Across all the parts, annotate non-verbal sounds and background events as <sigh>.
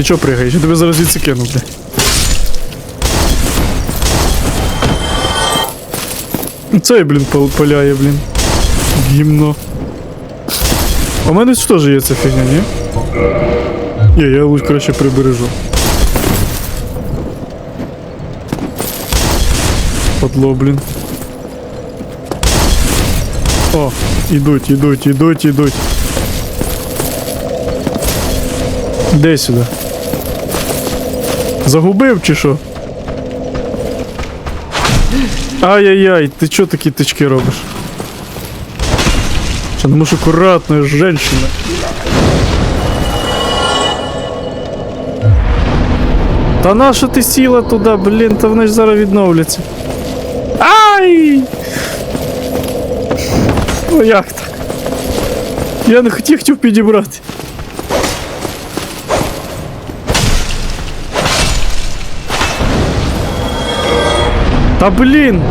Ти чо пригаєш? Я тебе зараз звідси кину, бля. Цей, блін, пал- паляє, блін. Гімно. А у мене ж теж є ця фігня, ні? Ні, я лучше краще прибережу. Подло, блін. О, ідуть, ідуть, ідуть, ідуть. Де сюди? Загубив чи що? Ай-яй-яй, ти чо такі тички робиш? Що, ну ж акуратно, женщина. Та нащо ти сіла туди, блін, та вони ж зараз відновляться. Ай! Ну як так? Я не хотів хотів підібрати. Та блін!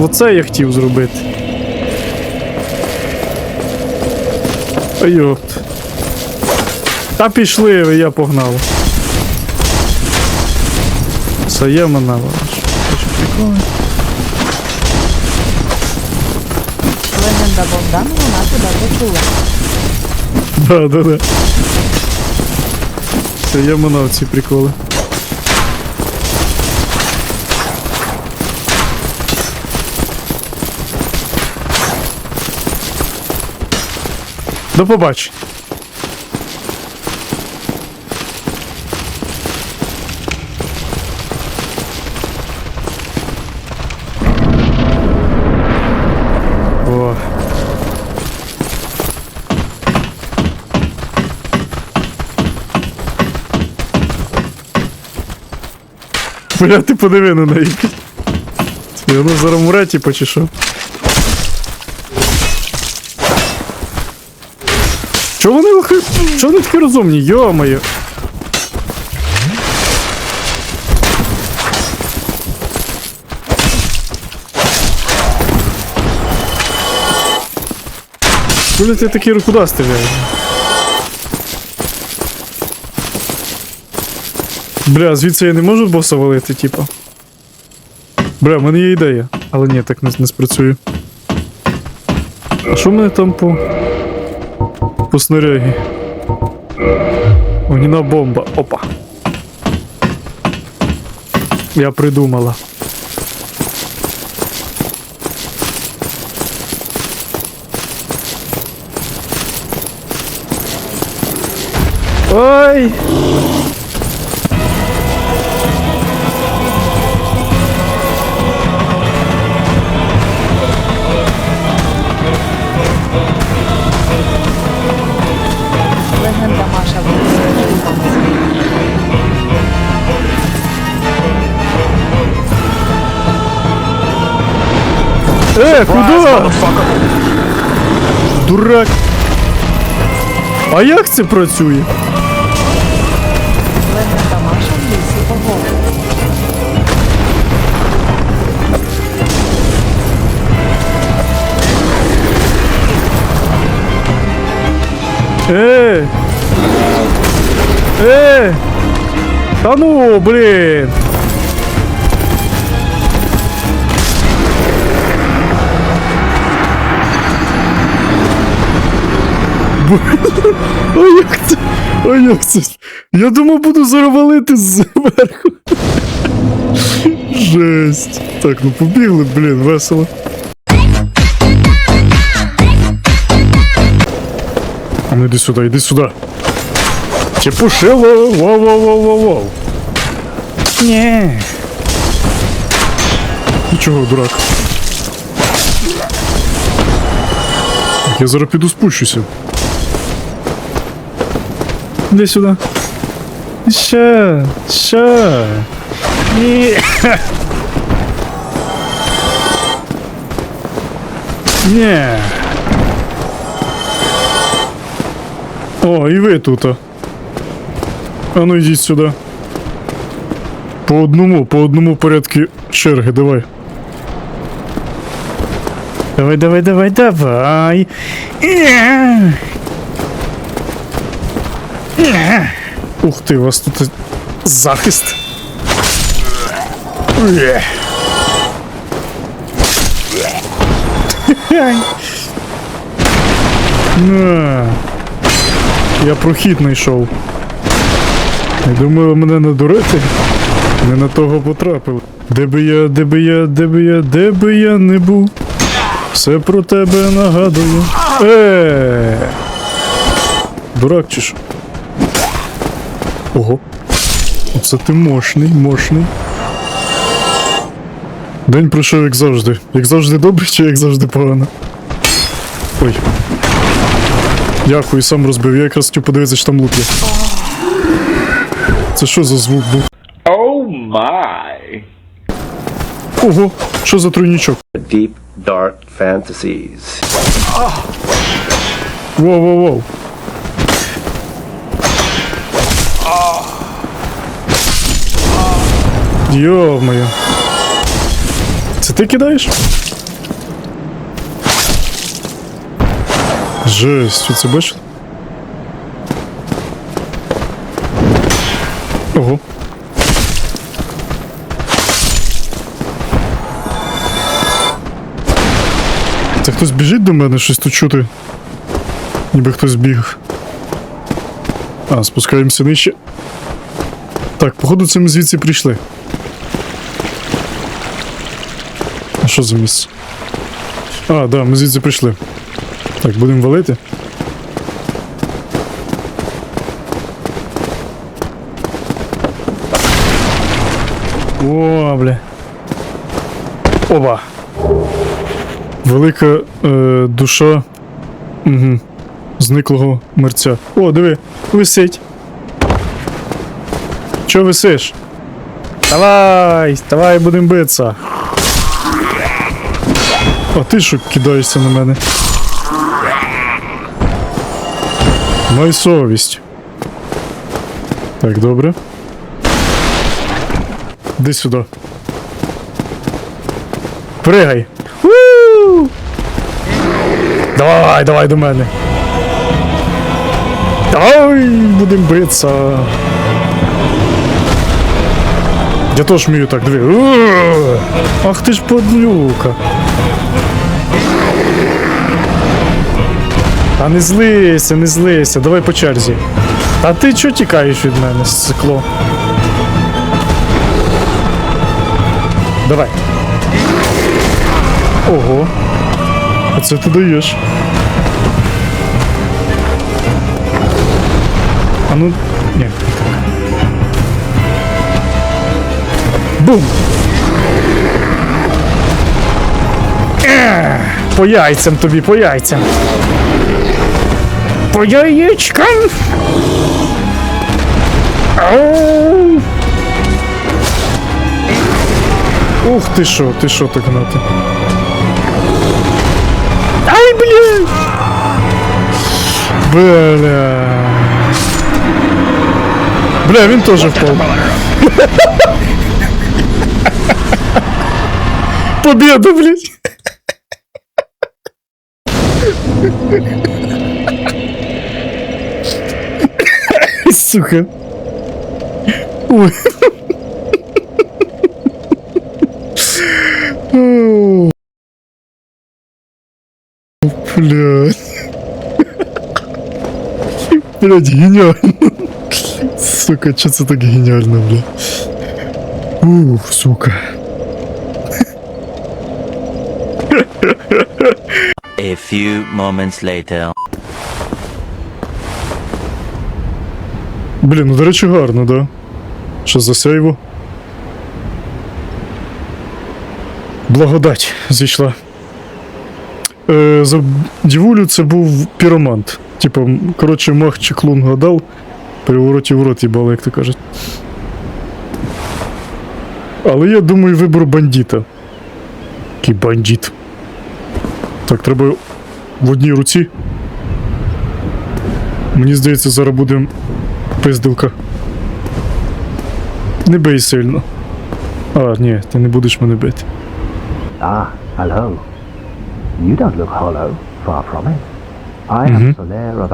Оце я хотів зробити. Ай, йопт. Та пішли ви, я погнав. Це є мене ваш. Легенда Богдан, вона тебе почула. Да, да, да. Це я манав ці приколи. До побачення. О. Бля, ти подиви на неї. Воно зараз муре, типу, чи? Чого вони? Чого вони такі розумні? Йо-моє. Коли ти такі куди стріляєш? Бля, звідси я не можу боса валити, типа. Бля, в мене є ідея. Але ні, так не, не спрацює. А що в мене там по. По снарягі? Огнена бомба. Опа. Я придумала. Ой! Маша. Э, куда? Дурак. А як це працює? Легенда Маша в лісі погоди. Э! Э! Та ну, блін! Б- А <laughs> як це? А як це? Я думав, буду заровалити зверху. Жесть. Так, ну побігли, блін, весело. А ну йди сюди, йди сюди. Чепушило, воу-воу-воу-воу-воу. Ні. Нічого, дурак. Я зараз піду спущуся. Іди сюди. Ще, ще. Ні. Ні. О, і ви тут. А ну йдіть сюди. По одному, по одному порядку черги, давай. Давай, давай, давай, давай. Ух ти, у вас тут захист. <laughs> Я прохід знайшов. Я думаю, мене надурити. Не на того потрапив. Де би я, де би я, де би я, де би я не був. Все про тебе нагадую. Е. Дурак чи що? Ого. Оце ти мощний, мощний. День пройшов як завжди. Як завжди добре, чи як завжди погано? Ой. Дякую, сам розбив. Я якраз хотів подивитися, що там лут є. Це що за звук був? Oh my. Ого, що за тройнічок? deep, dark fantasies. Воу-воу-воу. Йо-моє. Це ти кидаєш? Жесть, це бачили? Це хтось біжить до мене, щось тут чути. Ніби хтось біг. А, спускаємося нижче. Так, походу, це ми звідси прийшли. А що за місце? А, да, ми звідси прийшли. Так, будемо валити. О, бля. Оба. Велика е, душа. Угу. Зниклого мерця. О, диви, висить. Чо висиш? Давай, давай будемо битися. А ти що кидаєшся на мене? Май совість. Так, добре. Іди сюди. Пригай. Давай, давай до мене. Давай, будемо битися. Я теж вмію так, диви. Ах ти ж подлюка. Та не злися, не злися, давай по черзі. А ти чого тікаєш від мене, сцикло? Давай. Ого. А це ти даєш. А ну. Ні. Бум! Е, По яйцям тобі, по яйцям. По яєчкам. Ух ти що, ти що так гнати? Ай, блін! Бля. Бля, він теж впав. Победа, блядь! Сука. Ой. Блядь. Блядь, гениально. Сука, что це так гениально, бля. Ух, сука. A few moments later. Блін, ну до речі, гарно, да? Що за сейву? Благодать зійшла. Е, за дівулю це був піромант. Типа, м, коротше, мах чеклун гадав, перевороті в рот їбали, як то кажуть. Але я думаю, вибор бандита. Який бандит. Так, треба в одній руці. Мені здається, зараз буде пиздилка. Не бий сильно. А, ні, ти не будеш мене бити. Ah, hello. You don't look hollow, far from it. I am Solaire of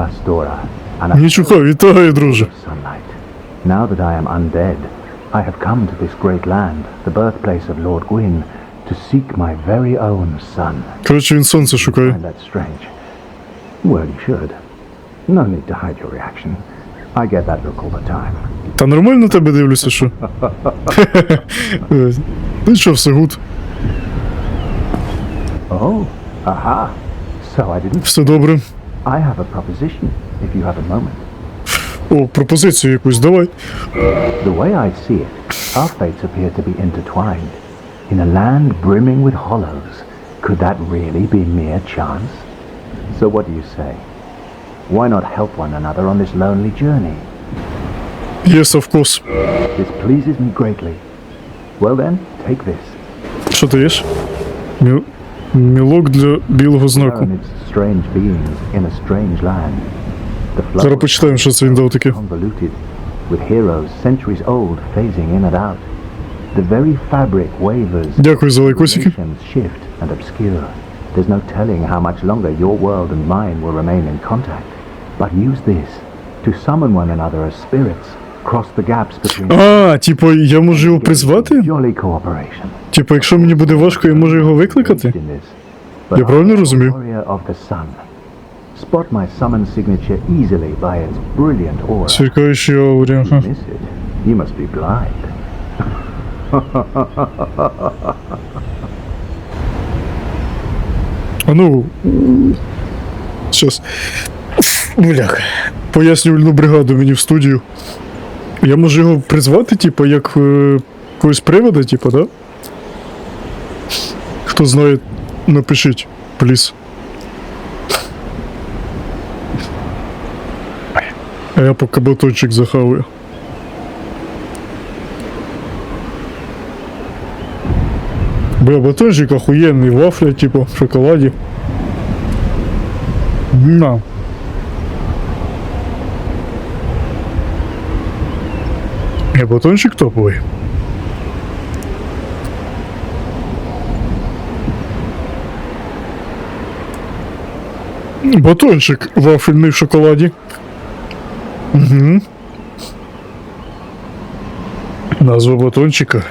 Astora, and a Нічого, вітаю, друже. sunlight. Now that I am undead, I have come to this great land, the birthplace of Lord Gwyn, to seek my very own son. Коротше, він сонце шукає. Find that strange? Well, you should. No need to hide your reaction. I get that look all the time. Та нормально тебе дивлюся, що? <laughs> Е, Ну що, все гуд. Oh, aha. So I didn't. Все добре. I have a proposition, if you have a moment. О, пропозицію якусь давай. The way I see it, our fates appear to be intertwined. In a land brimming with hollows, could that really be mere chance? So what do you say? Why not help one another on this lonely journey? Yes, of course. This pleases me greatly. Well then, take this. Що ти їш? Мі... Мілок для білого знаку. Learn its strange beings in a strange land. Зараз почитаємо, що це він дав таке. Дякую за лайкосики. There's no telling how much longer your world and mine will remain in contact. But use this to summon one another as spirits. Cross the gaps between А, типу, я можу його призвати? Типу, якщо мені буде важко, я можу його викликати? Я правильно розумію? Warrior of the sun. Spot my summon signature easily by its brilliant aura. Сверкаючий аурі. You miss it. You must be blind. А ну. Щас. Бляха. Пояснювальну бригаду мені в студію. Я можу його призвати, типу, як е, привода, типу, да? Хто знає, напишіть, пліс. А я поки батончик захаваю. Бля, батончик охуенный, вафля, типа, в шоколаде. На. Не, батончик топовый. Батончик вафельный в шоколаде. Угу. Назва батончика.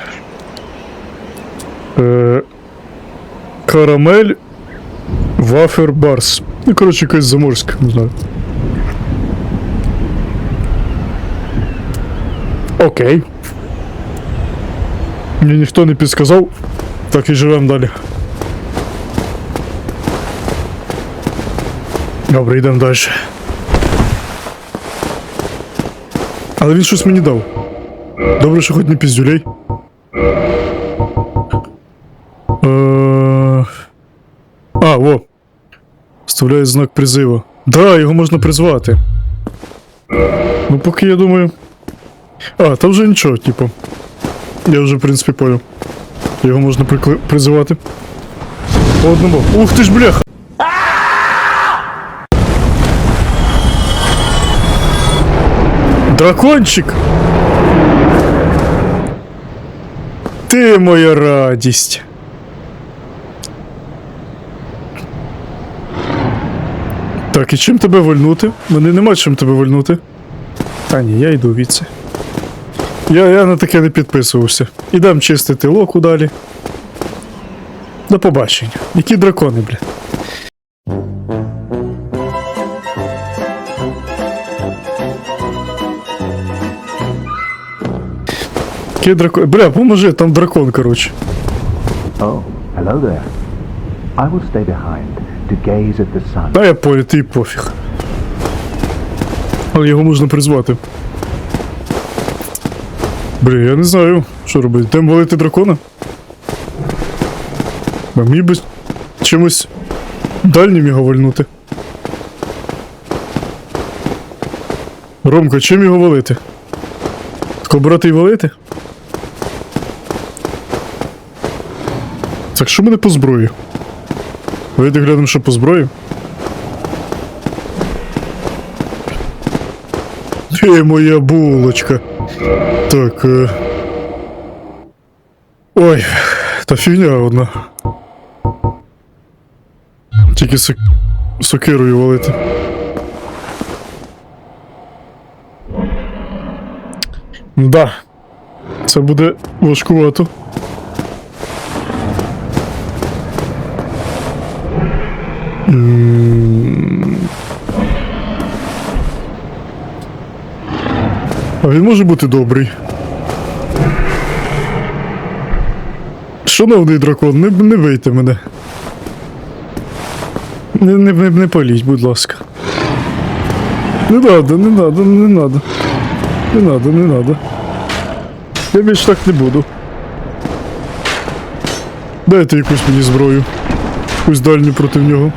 Е, карамель Вафер Барс. Ну, коротше, якась заморська, не знаю. Окей. Мені ніхто не підсказав. Так і живемо далі. Добре, йдемо далі. Але він щось мені дав. Добре, що хоч не піздюлей. Е, А, во. Вставляє знак призиву. Да, його можна призвати. Ну, поки я думаю. А, та вже нічого, типу. Я вже, в принципі, понял. Його можна призивати. По одному. Ух ти ж, бляха! Дракончик! Ти моя радість. Так, і чим тебе вольнути? Мене нема чим тебе вольнути. Та ні, я йду віці. Я, я на таке не підписувався. Ідем чистити локу далі. До побачення. Які дракони, бля. Які дракони. Бля, поможи, там дракон, коротше. Oh, hello there. I will stay behind to gaze at the sun. Та я понял, ти пофіг. Але його можна призвати. Бля, я не знаю, що робити. Тем валити дракона? Бо мені би чимось дальнім його вальнути. Ромка, чим його валити? Тако брати і валити? Так що мене по зброї? Давайте глянемо, що по зброї. Ей, моя булочка. Так. Е... Ой, та фігня одна. Тільки сок... сокирою валити. Да. Це буде важкувато. А він може бути добрий. Шановний дракон, не, не бийте мене. Не, не, не, не паліть, будь ласка. Не надо, не надо, не надо. Не надо, не надо. Я більш так не буду. Дайте якусь мені зброю. Якусь дальню проти нього.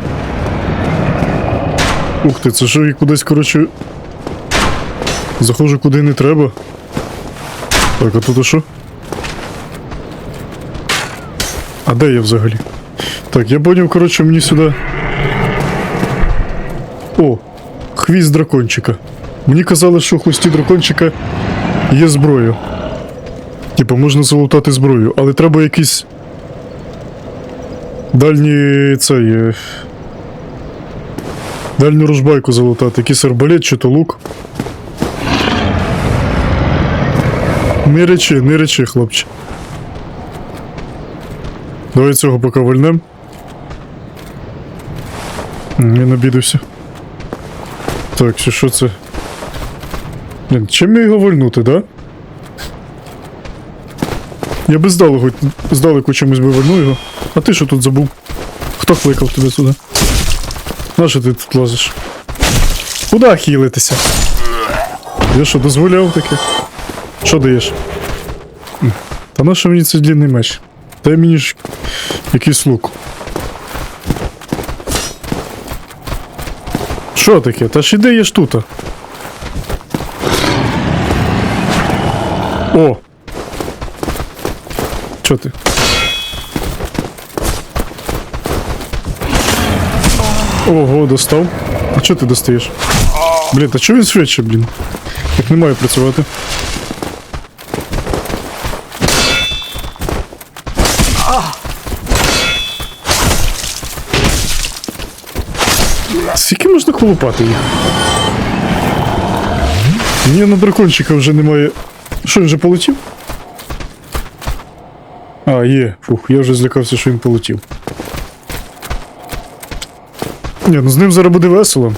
Ух ти, це що я кудись, коротше. Заходжу куди не треба. Так, а тут що? А де я взагалі? Так, я поняв, коротше, мені сюди. О, хвіст дракончика. Мені казали, що в хвості дракончика є зброя. Типа, можна залутати зброю, але треба якийсь. Дальній цей. Дальню ружбайку залутати, якийсь арбалет чи то лук. Не речи, не речи, хлопче. Давай цього поки вольнем. Він обідався. Так, що, що це? Блін, чим я його вольнути, да? Я би здалеку, здалеку чимось би вольну його. А ти що тут забув? Хто кликав тебе сюди? Нащо ти тут лазиш? Куда хілитися? Я що, дозволяв таке? Що даєш? Та на що мені цей длинний меч? Дай мені ж якийсь лук. Що таке? Та ж іди є ж тут. О! Чо ти? Ого, достав. А чого ти достаєш? Блін, та чого він швидше, блін? Так не має працювати. Скільки можна колупати їх? Ні, на дракончика вже немає. Що, він вже полетів? А, є. Фух, я вже злякався, що він полетів. Ні, ну з ним зараз буде весело.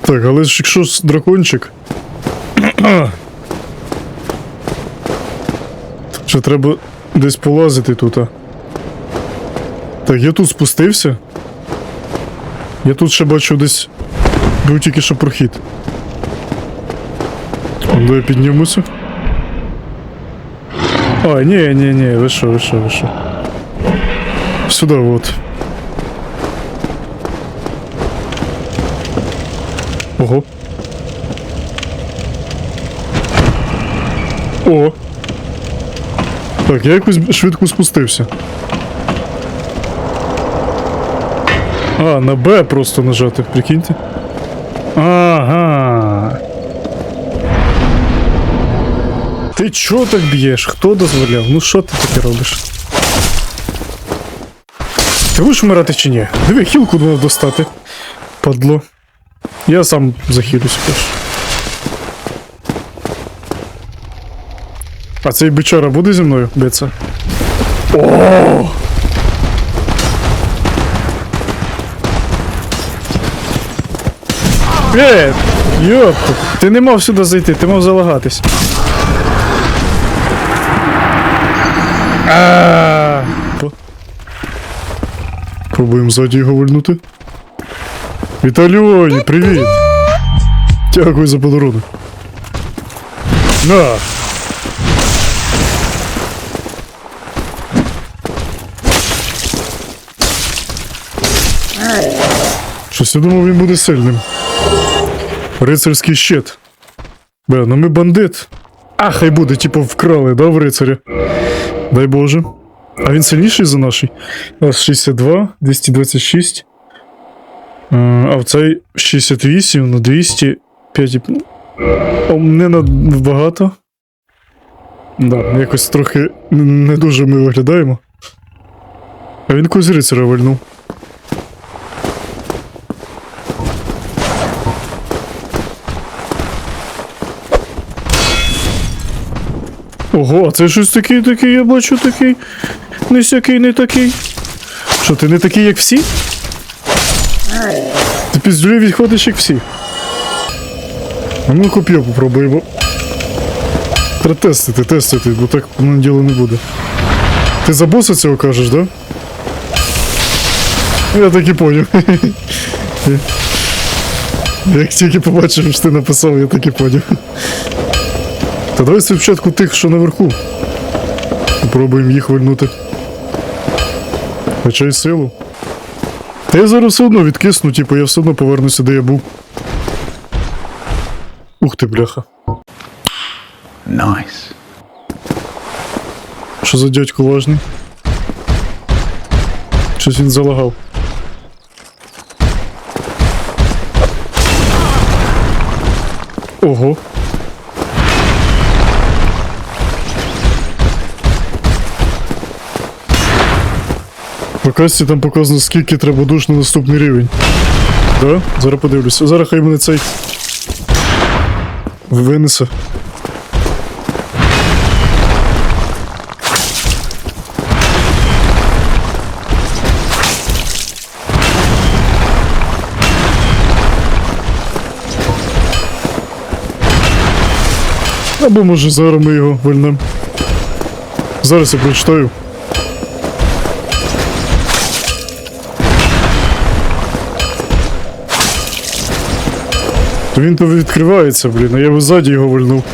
Так, але ж якщо дракончик. <clears throat> Ще треба десь полазити тут. А. Так, я тут спустився. Я тут ще бачу десь. Був тільки що прохід. Давай піднімемося. А, ні, ні, ні, ви що, ви що, ви що. Сюда вот. Ого. О. Так, я якось швидко спустився. А, на Б просто нажати, прикиньте. Ага. Ти чого так б'єш? Хто дозволяв? Ну що ти таке робиш? Ти будеш вмирати чи ні? Диви, хілку до нас достати. Падло. Я сам захилюсь перш. А цей бичара буде зі мною биться? О! Е, йопту, ти не мав сюди зайти, ти мав залагатись. А. Пробуємо ззаді його вильнути. Віталіоні, привіт! Дякую за подарунок. На! Щось я думав, він буде сильним. Рицарський щит. Бля, ну ми бандит. А, хай буде, типу, вкрали, да, в рицаря? Дай Боже. А він сильніший за наш? У нас 62, 226. Е, А в цей 68 на 200. 5. і- О, не набагато. Да, якось трохи не дуже ми виглядаємо. А він когось рицаря вальнув. Ого, це щось такий, такий, я бачу такий. Не сякий, не такий. Що, ти не такий, як всі? Ти піздюлі відходиш, як всі. А ну коп'є попробуємо. Треба тестити, тестити, бо так воно діло не буде. Ти за боса цього кажеш, да? Я так і поняв. <laughs> Як тільки побачив, що ти написав, я так і поняв. Та давай спочатку тих, що наверху. Попробуємо їх вильнути. Хоча й силу. Та я зараз все одно відкисну, типу, я все одно повернуся, де я був. Ух ти, бляха. Nice. Що за дядько важний? Щось він залагав. Ого. Касті там показано, скільки треба душ на наступний рівень. Да? Зараз подивлюся. Зараз хай мене цей. Винесе. Або може зараз ми його вильнем. Зараз я прочитаю. То він то відкривається, блін, а я би ззаді його вильнув.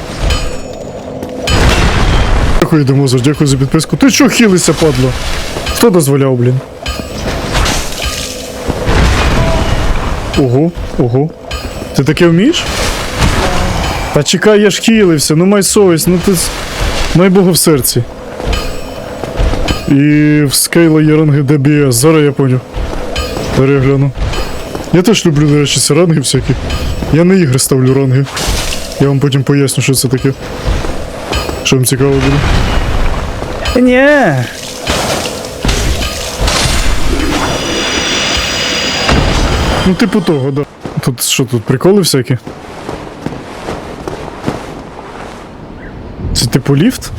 Дякую, Демозер, дякую за підписку. Ти чого хилися, падло? Хто дозволяв, блін? Ого, ого. Ти таке вмієш? Та чекай, я ж хілився, ну май совість, ну ти май Бога в серці. І в скейла є ранги DBS, зараз я поняв. Я. Я теж люблю, до речі, ці ранги всякі. Я на ігри ставлю ранги. Я вам потім поясню, що це таке. Що вам цікаво буде. Ні. Ну, типу того, да. Тут що тут, приколи всякі? Це типу ліфт?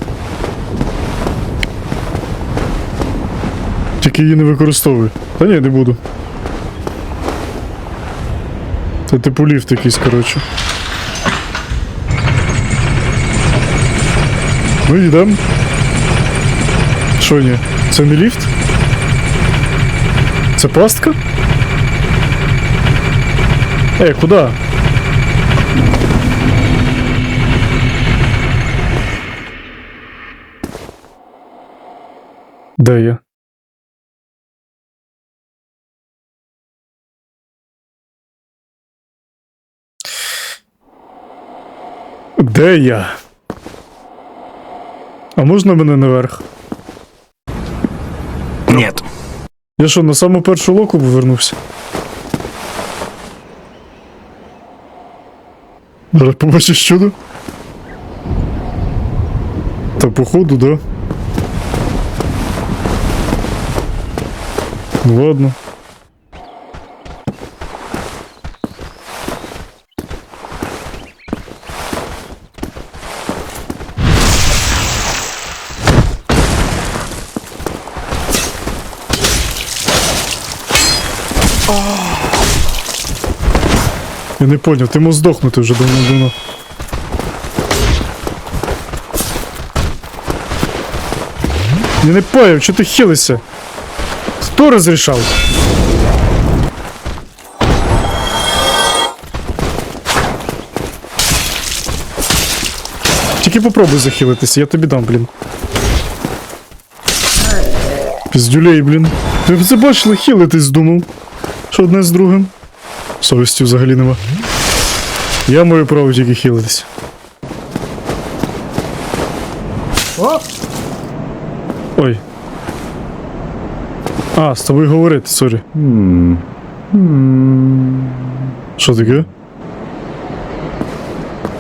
Тільки її не використовуй. Та ні, не буду. Це типу ліфт якийсь, коротше. Ну йдемо. Що ні? Це не ліфт? Це пастка? Ей, куди? Де я? Де я? А можна мене наверх? Нет. Я що, на саму першу локу повернувся? Зараз побачиш чудо? Та походу, да. Ну ладно. Не поняв, ти мав здохнути вже давно-давно. Я не поняв, що ти хилишся? Хто розрішав? Тільки попробуй захилитися, я тобі дам, блін. Піздюлей, блін. Ви б це бачили, хилитись думав. Що одне з другим. Совісті взагалі нема. Я маю право тільки хилитись. О! Ой. А, з тобою говорити, сорі. Що таке?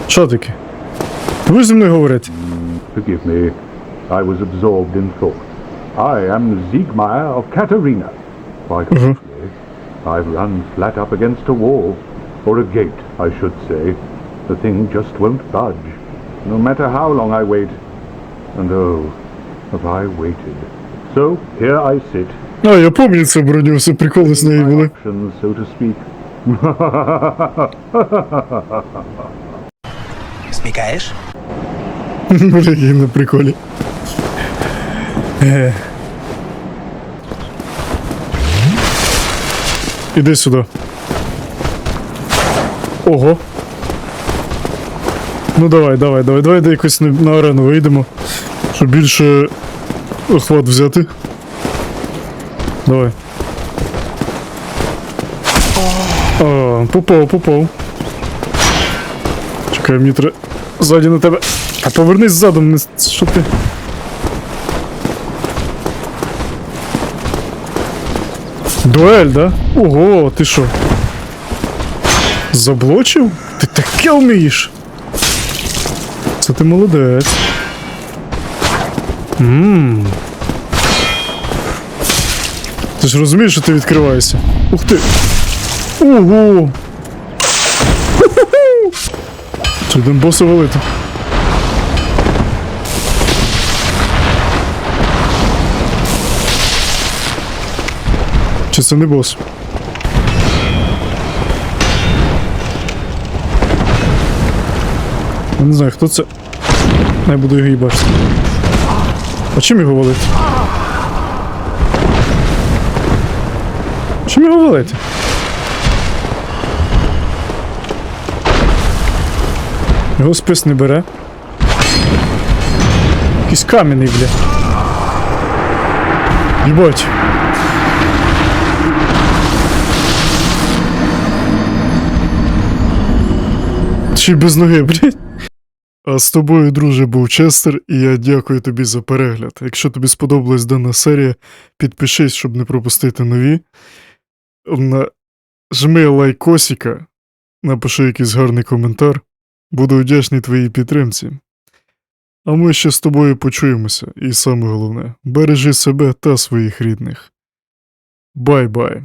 Що таке? Ти будеш зі мною говорити? Forgive me. I was absorbed in thought. I am Siegmeyer of Katerina. Quite honestly, I've run flat up against a wall. Or a gate, I should say. The thing just won't budge. No matter how long I wait, And oh, have I waited. So here I sit, А, я пам'ятаю цю броню, все приколи з нею my були. options, so to speak. Смікаєш? <laughs> Бля, який на приколі. Е. Іди сюди. Ого. Ну давай, давай, давай, давай де якось на, арену вийдемо. Щоб більше охват взяти. Давай. А, попав, попав. Чекай, мені треба ззаді на тебе. А повернись задом, не... що ти? Дуель, да? Ого, ти що? Заблочив? Ти таке вмієш? Це ти молодець. Ммм. Ти ж розумієш, що ти відкриваєшся? Ух ти! Ого! Чи йдемо боса валити? Чи це не бос? Я не знаю, хто це. Не буду його їбачити. А чим його валити? Чим його валити? Його спис не бере. Якийсь кам'яний, бля. Їбать. Чи без ноги, блядь. А з тобою, друже, був Честер, і я дякую тобі за перегляд. Якщо тобі сподобалась дана серія, підпишись, щоб не пропустити нові. Жми лайкосика, напиши якийсь гарний коментар. Буду вдячний твоїй підтримці. А ми ще з тобою почуємося, і саме головне, бережи себе та своїх рідних. Бай-бай.